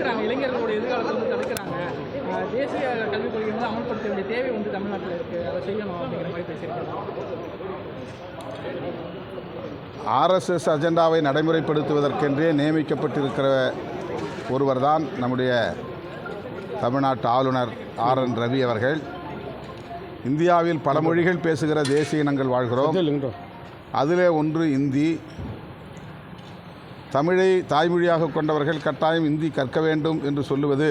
தடுக்கிறாங்க இளைஞர்களோட எதிர்காலத்தை வந்து தடுக்கிறாங்க தேசிய கல்விக் கொள்கை வந்து அமல்படுத்த வேண்டிய தேவை வந்து தமிழ்நாட்டில் இருக்குது அதை செய்யணும் அப்படிங்கிற மாதிரி பேசியிருக்காங்க. ஆர்எஸ்எஸ் அஜெண்டாவை நடைமுறைப்படுத்துவதற்கென்றே நியமிக்கப்பட்டிருக்கிற ஒருவர்தான் நம்முடைய தமிழ்நாட்டு ஆளுநர் ஆர் என் ரவி அவர்கள். இந்தியாவில் பல மொழிகள் பேசுகிற தேசிய இனங்கள் வாழ்கிறோம். அதிலே ஒன்று இந்தி தமிழை தாய்மொழியாக கொண்டவர்கள் கட்டாயம் இந்தி கற்க வேண்டும் என்று சொல்லுவது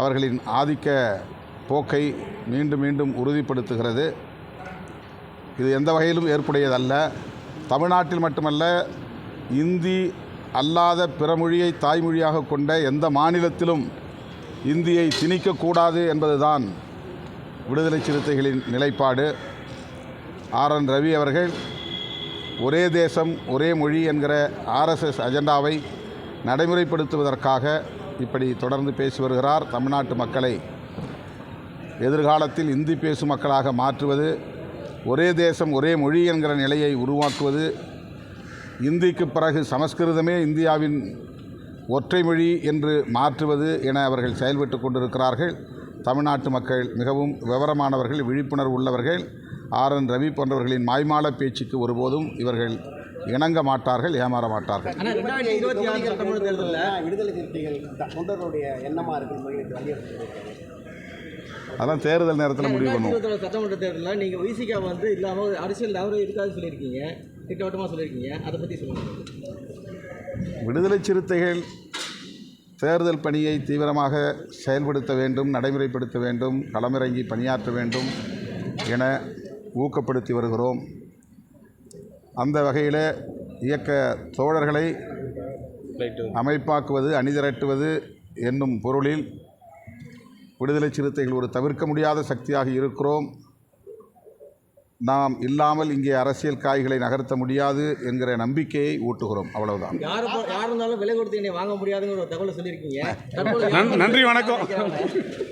அவர்களின் ஆதிக்க போக்கை மீண்டும் மீண்டும் உறுதிப்படுத்துகிறது. இது எந்த வகையிலும் ஏற்புடையதல்ல. தமிழ்நாட்டில் மட்டுமல்ல இந்தி அல்லாத பிற மொழியை தாய்மொழியாக கொண்ட எந்த மாநிலத்திலும் இந்தியை திணிக்கக்கூடாது என்பதுதான் விடுதலை சிறுத்தைகளின் நிலைப்பாடு. ஆர் என் ரவி அவர்கள் ஒரே தேசம் ஒரே மொழி என்கிற ஆர்எஸ்எஸ் அஜெண்டாவை நடைமுறைப்படுத்துவதற்காக இப்படி தொடர்ந்து பேசி வருகிறார் தமிழ்நாட்டு மக்களை. எதிர்காலத்தில் இந்தி பேசும் மக்களாக மாற்றுவது ஒரே தேசம் ஒரே மொழி என்கிற நிலையை உருவாக்குவது இந்திக்கு பிறகு சமஸ்கிருதமே இந்தியாவின் ஒற்றை மொழி என்று மாற்றுவது என அவர்கள் செயல்பட்டு கொண்டிருக்கிறார்கள். தமிழ்நாட்டு மக்கள் மிகவும் விவரமானவர்கள் விழிப்புணர்வு உள்ளவர்கள். ஆர் என் ரவி போன்றவர்களின் மாய்மால பேச்சுக்கு ஒருபோதும் இவர்கள் இணங்க மாட்டார்கள் ஏமாற மாட்டார்கள். அதான் தேர்தல் நேரத்தில் முடிவு பண்ணுவோம். சட்டமன்ற தேர்தலில் நீங்கள் விசிகா வந்து இல்லாமல் அரசியல் அவரும் இருக்காது சொல்லியிருக்கீங்க. திட்டவட்டமாக சொல்லியிருக்கீங்க. அதை பற்றி சொல்லுங்கள் விடுதலை சிறுத்தைகள் தேர்தல் பணியை தீவிரமாக செயல்படுத்த வேண்டும் நடைமுறைப்படுத்த வேண்டும் களமிறங்கி பணியாற்ற வேண்டும் என ஊக்கப்படுத்தி வருகிறோம். அந்த வகையில் இயக்க தோழர்களை அமைப்பாக்குவது அணிதிரட்டுவது என்னும் பொருளில் விடுதலை சிறுத்தைகள் ஒரு தவிர்க்க முடியாத சக்தியாக இருக்கிறோம். நாம் இல்லாமல் இங்கே அரசியல் காய்களை நகர்த்த முடியாது என்கிற நம்பிக்கையை ஊட்டுகிறோம். அவ்வளவுதான். யார் யார் இருந்தாலும் விலை கொடுத்து வாங்க முடியாதுங்கிற ஒரு தகவலை சொல்லியிருக்கீங்க. நன்றி வணக்கம்.